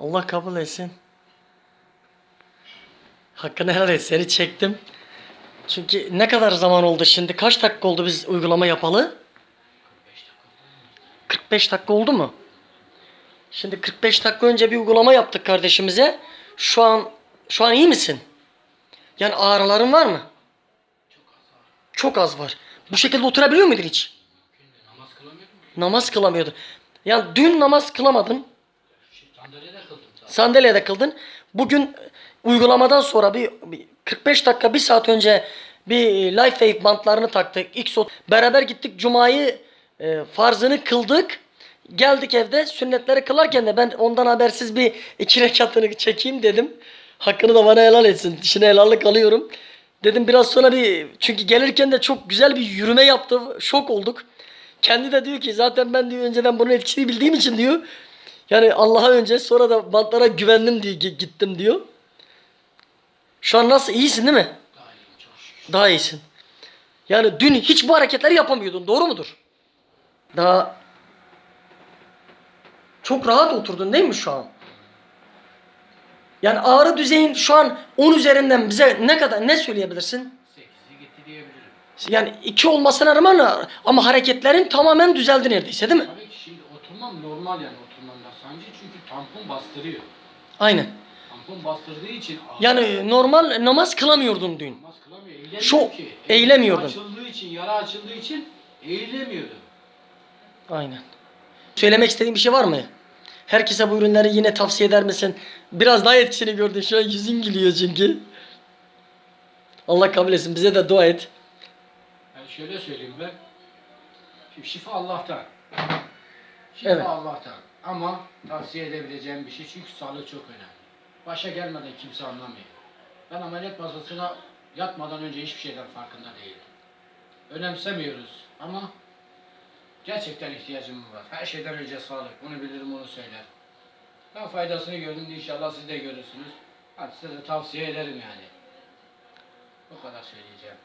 Allah kabul etsin. Hakkını helal et. Seni çektim. Çünkü ne kadar zaman oldu şimdi? Kaç dakika oldu biz uygulama yapalı? 45 dakika oldu mu? Şimdi 45 dakika önce bir uygulama yaptık kardeşimize. Şu an şu an iyi misin? Yani ağrıların var mı? Çok az var. Bu şekilde oturabiliyor muydun hiç? Namaz kılamıyordun. Yani dün namaz kılamadın. Sandalyede kıldın. Bugün uygulamadan sonra bir, bir 45 dakika bir saat önce bir Life Wave bantlarını taktık. Xot beraber gittik Cuma'yı e, farzını kıldık. Geldik evde sünnetleri kılarken de ben ondan habersiz bir iki rekatını çekeyim dedim. Hakkını da bana helal etsin. Dişine helallik alıyorum. Dedim biraz sonra bir çünkü gelirken de çok güzel bir yürüme yaptı. Şok olduk. Kendi de diyor ki zaten ben diyor önceden bunun etkisini bildiğim için diyor. Yani Allah'a önce sonra da bantlara güvendim diye gi- gittim diyor. Şu an nasıl iyisin değil mi? Daha iyisin. Yani dün hiç bu hareketleri yapamıyordun. Doğru mudur? Daha çok rahat oturdun değil mi şu an? Yani ağrı düzeyin şu an 10 üzerinden bize ne kadar ne söyleyebilirsin? 8'i gitti diyebilirim. Yani 2 olmasına rağmen ama hareketlerin tamamen düzeldi neredeyse değil mi? Tabii ki şimdi oturmam normal yani oturmamda sancı çünkü tampon bastırıyor. Aynen. Tampon bastırdığı için Yani normal namaz kılamıyordun dün. namaz kılamıyor. Eğilemiyor Şu- ki. eğilemiyordun. Açıldığı için, yara açıldığı için eğilemiyordum. Aynen. Söylemek istediğin bir şey var mı? Herkese bu ürünleri yine tavsiye eder misin? Biraz daha etkisini gördün. Şu an yüzün gülüyor çünkü. Allah kabul etsin. Bize de dua et. Yani şöyle söyleyeyim ben. Şimdi şifa Allah'tan. Şifa Evet. Allah'tan. Ama tavsiye edebileceğim bir şey çünkü sağlık çok önemli. Başa gelmeden kimse anlamıyor. Ben ameliyat masasına yatmadan önce hiçbir şeyden farkında değilim. Önemsemiyoruz ama gerçekten ihtiyacım var. Her şeyden önce sağlık. Bunu bilirim, onu söyler. Ben faydasını gördüm de inşallah siz de görürsünüz. Hadi size de tavsiye ederim yani. Bu kadar söyleyeceğim.